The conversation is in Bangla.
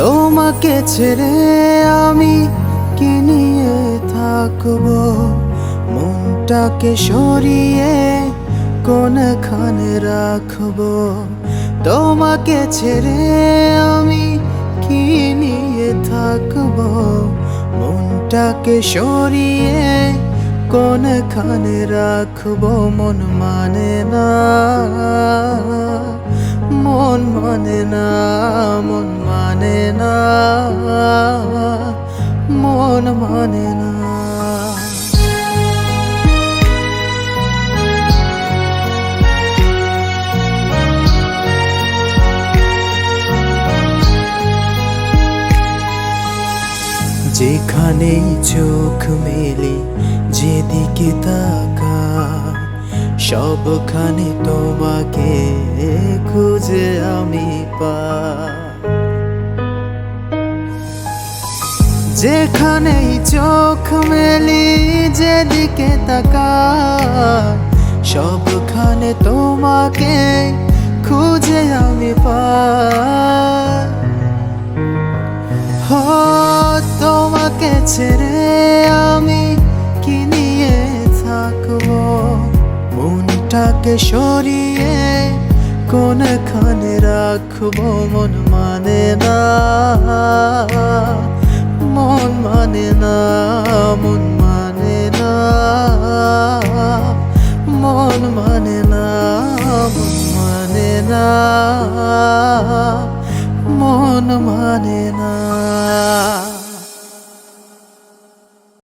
তোমাকে ছেড়ে আমি কি নিয়ে থাকব? মনটাকে সরিয়ে কোনখানে রাখব? তোমাকে ছেড়ে আমি কি নিয়ে থাকব? মনটাকে সরিয়ে কোনখানে রাখব? মন মানে না মন মানে না মন মানে না মন মানে না। যেখানেই চোখ মেলে যেদিকে তাকা সবখানে তোমাকে খুঁজে আমি পা যেখানেই চোখ মেলি, যেদিকে তাকা সবখানে তোমাকে খুঁজে আমি পাই। তোমাকে ছেড়ে আমি মনটাকে সরিয়ে কোনখানে রাখব মন মানে না? মন মানে না, মন মানে না। মন মানে না, মন মানে না। মন মানে না।